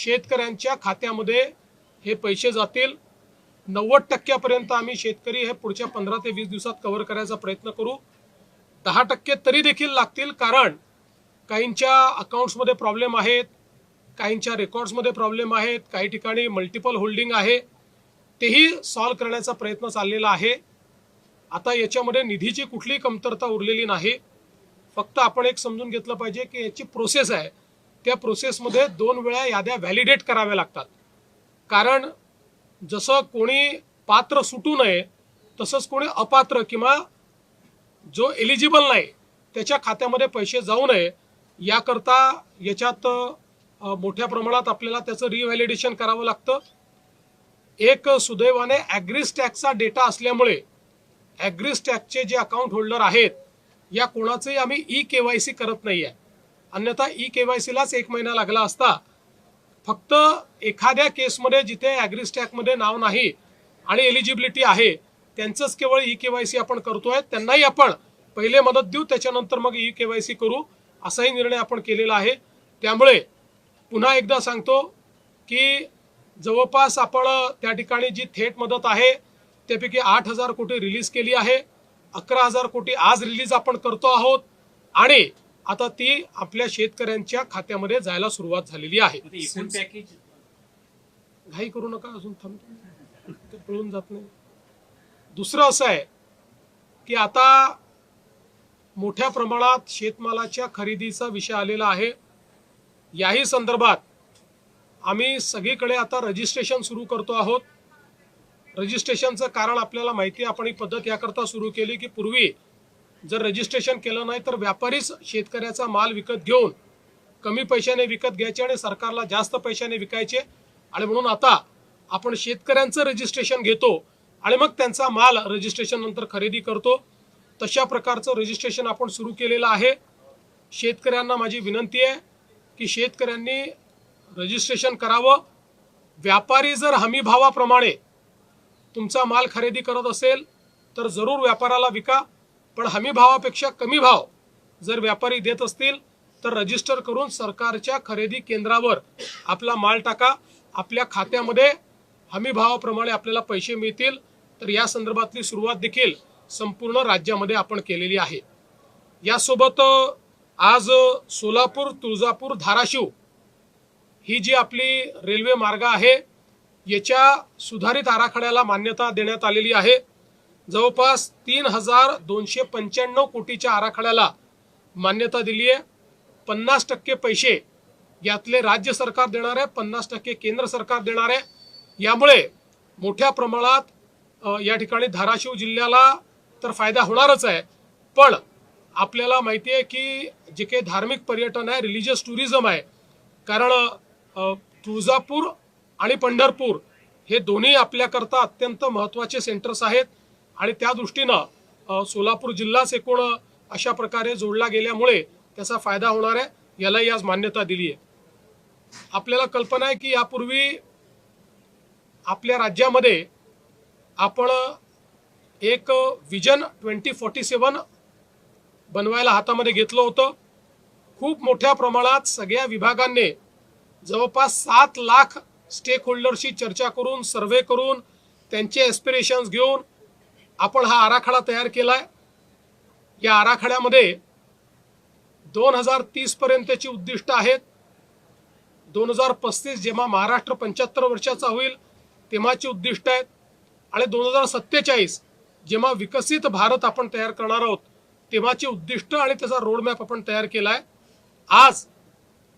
शेतकऱ्यांच्या खात्यामध्ये हे पैसे जातील. नव्वद टक्क्यापर्यंत आम्ही शेतकरी हे पुढच्या पंधरा ते वीस दिवसात कव्हर करायचा प्रयत्न करू. दहा टक्के तरी देखील लागतील कारण काहींच्या अकाउंट्समध्ये प्रॉब्लेम आहेत काहींच्या रेकॉर्ड्समध्ये प्रॉब्लेम आहेत काही ठिकाणी मल्टिपल होल्डिंग आहे. तेही सॉल्व करण्याचा प्रयत्न चाललेला आहे. आता याच्यामध्ये निधीची कुठलीही कमतरता उरलेली नाही. फक्त आपण एक समजून घेतलं पाहिजे की याची प्रोसेस आहे. त्या प्रोसेसमध्ये दोन वेळा याद्या व्हॅलिडेट कराव्या लागतात. कारण जसं कोणी पात्र सुटू नये तसंच कोणी अपात्र किंवा जो एलिजिबल नाही त्याच्या खात्यामध्ये पैसे जाऊ नये याकरता याच्यात मोठ्या प्रमाणात आपल्याला त्याचं रिव्हॅलिडेशन करावं लागतं. एक सुदैवाने ॲग्रिस्टॅकचा डेटा असल्यामुळे ॲग्रिस्टॅकचे जे अकाउंट होल्डर आहेत या कोणाचंही आम्ही ई के वाय सी करत नाही आहे अन्यथा ई के वाय सीलाच एक महिना लागला असता फक्त एखाद्या केसमध्ये जिथे ॲग्रिस्टॅकमध्ये नाव नाही आणि एलिजिबिलिटी आहे त्यांचंच केवळ ई के वाय सी आपण करतोय त्यांनाही आपण पहिले मदत देऊ त्याच्यानंतर मग ई के वाय सी करू असाही निर्णय आपण केलेला आहे. त्यामुळे पुन्हा एकदा सांगतो की जवळपास आपण त्या ठिकाणी जी थेट मदत आहे त्यापैकी आठ हजार कोटी रिलीज केली आहे अकरा हजार कोटी आज रिलीज आपण करतो आहोत आणि आता ती आपल्या शेतकऱ्यांच्या खात्यामध्ये जायला सुरुवात झालेली आहे. घाई करू नका अजून थांबतो ते पळून जात नाही. दुसरं असं आहे की आता मोठ्या प्रमाणात शेतमालाच्या खरेदीचा विषय आलेला आहे. याही संदर्भात आम्ही सगळीकडे आता रजिस्ट्रेशन सुरू करतो आहोत. रजिस्ट्रेशनचं कारण आपल्याला माहिती आपण ही पद्धत याकरता सुरू केली की पूर्वी जर रजिस्ट्रेशन केलं नाही तर व्यापारीच शेतकऱ्याचा माल विकत घेऊन कमी पैशाने विकत घ्यायचे आणि सरकारला जास्त पैशाने विकायचे. आणि म्हणून आता आपण शेतकऱ्यांचं रजिस्ट्रेशन घेतो आणि मग त्यांचा माल रजिस्ट्रेशन नंतर खरेदी करतो. तशा प्रकारचं रजिस्ट्रेशन आपण सुरू केलेलं आहे. शेतकऱ्यांना माझी विनंती आहे की शेतकऱ्यांनी रजिस्ट्रेशन करावं. व्यापारी जर हमी भावाप्रमाणे तुमचा माल खरेदी करत असेल तर जरूर व्यापाराला विका. पण हमी भावापेक्षा कमी भाव जर व्यापारी देत असतील तर रजिस्टर करून सरकारच्या खरेदी केंद्रावर आपला माल टाका. आपल्या खात्यामध्ये हमी भावाप्रमाणे आपल्याला पैसे मिळतील. तर या संदर्भातली सुरुवात देखील संपूर्ण राज्यामध्ये आपण केलेली आहे. यासोबत आज सोलापूर तुळजापूर धाराशिव ही जी आपली रेल्वे मार्ग आहे याच्या सुधारित आराखड्याला मान्यता देण्यात आलेली आहे. जवळपास तीन हजार दोनशे पंच्याण्णव कोटीच्या आराखड्याला मान्यता दिली आहे. पन्नास टक्के पैसे यातले राज्य सरकार देणार आहे पन्नास टक्के केंद्र सरकार देणार आहे. यामुळे मोठ्या प्रमाणात या ठिकाणी धाराशिव जिल्ह्याला तर फायदा होणारच आहे. पण आपल्याला माहिती आहे की जे काही धार्मिक पर्यटन आहे रिलिजियस टुरिझम आहे कारण तुळजापूर आणि पंढरपूर हे दोन्ही आपल्याकरता अत्यंत महत्त्वाचे सेंटर्स आहेत. आणि त्या दृष्टीनं सोलापूर जिल्हाच एकूण अशा प्रकारे जोडला गेल्यामुळे त्याचा फायदा होणार आहे यालाही आज मान्यता दिली आहे. आपल्याला कल्पना आहे की यापूर्वी आपल्या राज्यामध्ये आपण एक विजन ट्वेंटी फोर्टी सेवन बनवायला हातामध्ये घेतलं होतं. खूप मोठ्या प्रमाणात सगळ्या विभागांनी जवळपास सात लाख स्टेक होल्डरशी चर्चा करून सर्वे करून त्यांचे एस्पिरेशन्स घेऊन आपण हा आराखडा तयार केला आहे या आराखड्यामध्ये दोन हजार तीस पर्यंतची उद्दिष्ट आहेत. दोन हजार पस्तीस जेव्हा महाराष्ट्र पंच्याहत्तर वर्षाचा होईल तेव्हाची उद्दिष्ट आहेत. आणि दोन हजार सत्तेचाळीस जेव्हा विकसित भारत आपण तयार करणार आहोत तेव्हाची उद्दिष्ट आणि त्याचा रोडमॅप आपण तयार केला आहे आज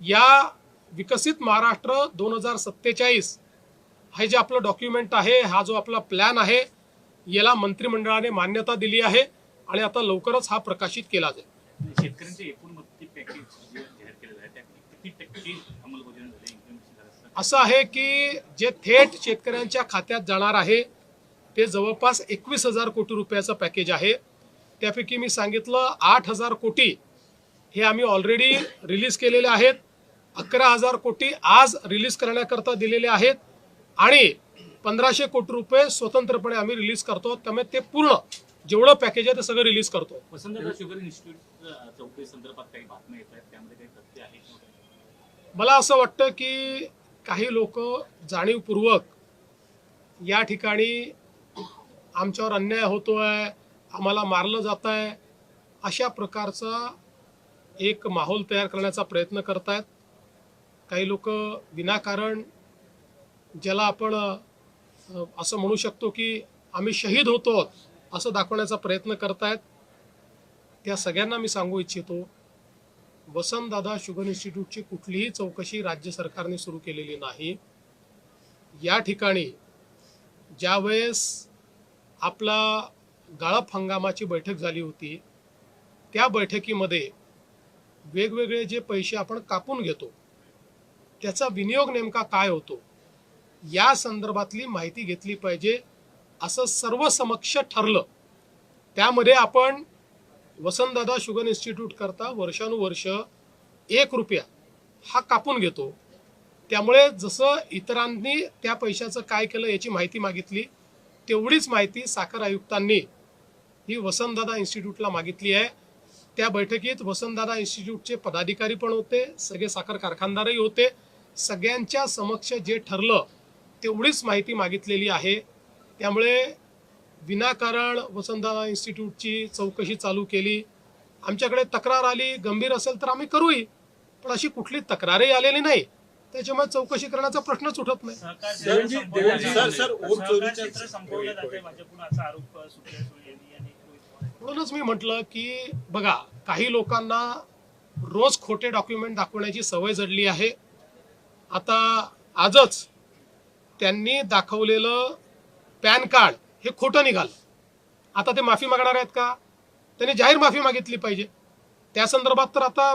या विकसित महाराष्ट्र दोन हजार सत्तेचाळीस हे जे आपलं डॉक्युमेंट आहे हा जो आपला प्लॅन आहे याला मंत्रिमंडळाने मान्यता दिली आहे आणि आता लवकरच हा प्रकाशित केला जाईल. शेतकऱ्यांचे एकूण मदती पॅकेज जे जाहीर केलेलं आहे त्यापैकी किती टक्के अंमलबजावणी झाली implementation झालं असं असं आहे की जे थेट शेतकऱ्यांच्या खात्यात जाणार आहे ते जवळपास एकवीस हजार कोटी रुपयाचं पॅकेज आहे. त्यापैकी मी सांगितलं आठ हजार कोटी हे आम्ही ऑलरेडी रिलीज केलेले आहेत. अकरा हजार कोटी आज रिलीज करण्याकरता दिलेले आहेत. आणि पंधराशे कोटी रुपये स्वतंत्रपणे आम्ही रिलीज करतो. त्यामुळे ते पूर्ण जेवढं पॅकेज आहे ते सगळं रिलीज करतो. वसंतदादा शुगर इन्स्टिट्यूट चौकडी संदर्भात काही बातम्या येत आहेत? त्यामध्ये काही तथ्य आहे? किंवा काही? मला असं वाटतं की काही लोक जाणीवपूर्वक या ठिकाणी आमच्यावर अन्याय होतोय आम्हाला मारलं जात आहे अशा प्रकारचा एक माहोल तयार करण्याचा प्रयत्न करतायत. काही लोक विनाकारण ज्याला आपण असं म्हणू शकतो की आम्ही शहीद होतो असं दाखवण्याचा प्रयत्न करतायत. त्या सगळ्यांना मी सांगू इच्छितो वसंतदादा शुगर इन्स्टिट्यूटची कुठलीही चौकशी राज्य सरकारने सुरू केलेली नाही. या ठिकाणी ज्यावेळेस आपला गाळप हंगामाची बैठक झाली होती त्या बैठकीमध्ये वेगवेगळे जे पैसे आपण कापून घेतो त्याचा विनियोग नेमका काय होतो? या संदर्भातली माहिती घेतली पाहिजे असं सर्व समक्ष ठरलं. त्यामध्ये आपण वसंतदादा शुगर इन्स्टिट्यूट करता वर्षानुवर्ष एक रुपया हा कापून घेतो. त्यामुळे जसं इतरांनी त्या पैशाचं काय केलं याची माहिती मागितली तेवढीच माहिती साखर आयुक्तांनी ही वसंतदादा इन्स्टिट्यूटला मागितली आहे. त्या बैठकीत वसंतदादा इन्स्टिट्यूटचे पदाधिकारी पण होते सगळे साखर कारखानदारही होते. सगळ्यांच्या समक्ष जे ठरलं तेवढीच माहिती मागितलेली आहे. त्यामुळे विनाकारण वसंतदादा इन्स्टिट्यूटची चौकशी चालू केली. आमच्याकडे तक्रार आली गंभीर असेल तर आम्ही करूही पण अशी कुठली तक्रारही आलेली नाही. त्याच्यामुळे चौकशी करण्याचा प्रश्नच उठत नाही. म्हणूनच मी म्हटलं की बघा काही लोकांना रोज खोटे डॉक्युमेंट दाखवण्याची सवय जडली आहे. आता आजच त्यांनी दाखवलेलं पॅन कार्ड हे खोटं निघालं. आता ते माफी मागणार आहेत का? त्यांनी जाहीर माफी मागितली पाहिजे. त्या संदर्भात तर आता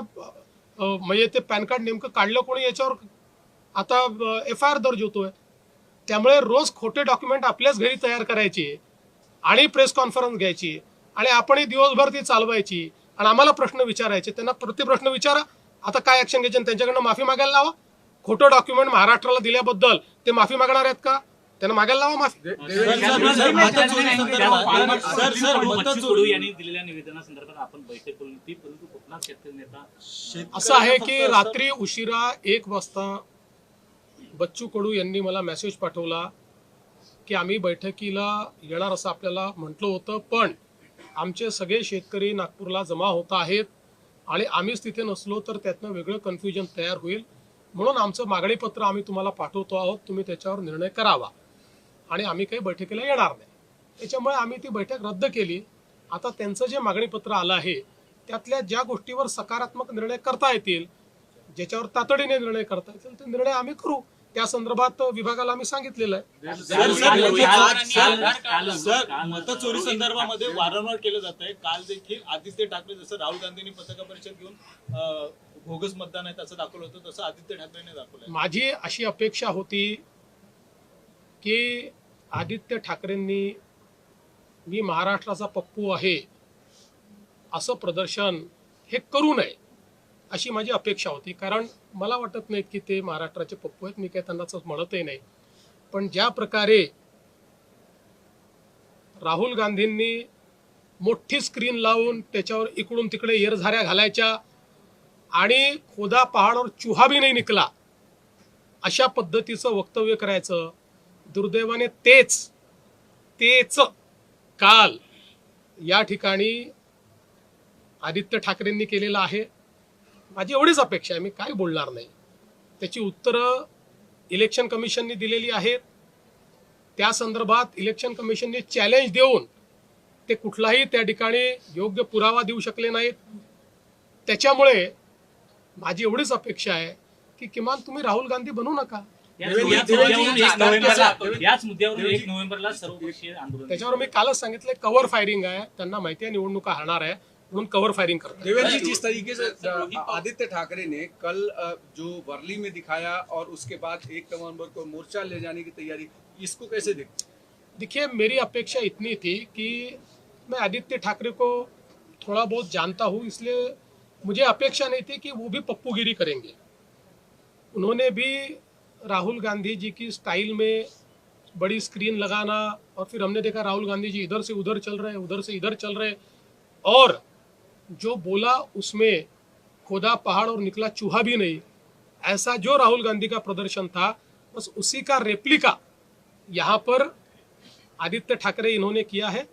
म्हणजे ते पॅन कार्ड नेमकं काढलं कोणी याच्यावर? आता एफ आय आर दर्ज होतोय. त्यामुळे रोज खोटे डॉक्युमेंट आपल्याच घरी तयार करायचे आणि प्रेस कॉन्फरन्स घ्यायची आणि आपणही दिवसभर ती चालवायची आणि आम्हाला प्रश्न विचारायचे. त्यांना प्रतिप्रश्न विचारा. आता काय ॲक्शन घ्यायचे आणि त्यांच्याकडनं माफी मागायला लावा. खोटं डॉक्युमेंट महाराष्ट्राला दिल्याबद्दल ते माफी मागणार आहेत का? त्यांना मागायला लावा माफी. असं आहे की रात्री उशिरा एक वाजता बच्चू कडू यांनी मला मेसेज पाठवला की आम्ही बैठकीला येणार असं आपल्याला म्हटलं होतं पण आमचे सगळे शेतकरी नागपूरला जमा होत आहेत आणि आम्हीच तिथे नसलो तर त्यातनं वेगळं कन्फ्युजन तयार होईल. म्हणून आमचं मागणीपत्र आम्ही तुम्हाला पाठवतो आहोत तुम्ही त्याच्यावर निर्णय करावा आणि आम्ही काही बैठकीला येणार नाही त्याच्यामुळे आम्ही ती बैठक रद्द केली आता त्यांचं जे मागणीपत्र आलं आहे त्यातल्या ज्या गोष्टीवर सकारात्मक निर्णय करता येतील ज्याच्यावर तातडीने निर्णय करता येतील ते निर्णय आम्ही करू त्या संदर्भात विभागाला आम्ही सांगितलेलं आहे म्हणजे मतचोरी संदर्भामध्ये वारंवार केलं जात आहे काल देखील आदित्य ठाकरे जसं राहुल गांधींनी पत्रकार परिषद घेऊन बोगस मतदान आहे त्याचं दाखवलं होतं तसं आदित्य ठाकरेने दाखवलं माझी अशी अपेक्षा होती की आदित्य ठाकरेंनी मी महाराष्ट्राचा पप्पू आहे असं प्रदर्शन हे करू नये अशी माझी अपेक्षा होती. कारण मला वाटत नाहीत की ते महाराष्ट्राचे पप्पू आहेत मी काय त्यांना असं म्हणतही नाही. पण ज्या प्रकारे राहुल गांधींनी मोठी स्क्रीन लावून त्याच्यावर इकडून तिकडे येरझाऱ्या घालायच्या आणि खोदा पहाडावर चुहा भी नाही निकला. अशा पद्धतीचं वक्तव्य करायचं. दुर्दैवाने तेच तेच काल या ठिकाणी आदित्य ठाकरेंनी केलेलं आहे. माझी एवढीच अपेक्षा आहे मी काय बोलणार नाही. त्याची उत्तरं इलेक्शन कमिशननी दिलेली आहेत. त्या संदर्भात इलेक्शन कमिशनने चॅलेंज देऊन ते कुठलाही त्या ठिकाणी योग्य पुरावा देऊ शकले नाहीत. त्याच्यामुळे माझी एवढीच अपेक्षा आहे की किमान तुम्ही राहुल गांधी बनू नका. याच देवेंद्र- याच देवेंद्र- मुद्द्यावरून एक नोव्हेंबरला याच मुद्द्यावरून एक नोव्हेंबरला सर्वपक्षीय आंदोलन. त्याच्यावर मी कालच सांगितलं कव्हर फायरिंग आहे. त्यांना माहिती आहे निवडणुका हरणार आहे. म्हणून कव्हर फायरिंग देवेंद्र जी जिस तरीके से आदित्य ठाकरे ने कल जो वर्ली में दिखाया और उसके बाद एक नवंबर को मोर्चा ले जाने की तैयारी इसको कैसे देखते देखिए मेरी अपेक्षा इतनी थी कि मैं आदित्य ठाकरे को थोड़ा बहुत जानता हूँ इसलिए मुझे अपेक्षा नहीं थी कि वो भी पप्पूगिरी करेंगे। उन्होंने भी राहुल गांधी जी की स्टाइल में बड़ी स्क्रीन लगाना और फिर हमने देखा राहुल गांधी जी इधर से उधर चल रहे, उधर से इधर चल रहे और जो बोला उसमें खोदा पहाड़ और निकला चूहा भी नहीं। ऐसा जो राहुल गांधी का प्रदर्शन था, बस उसी का रेप्लिका यहाँ पर आदित्य ठाकरे इन्होंने किया है।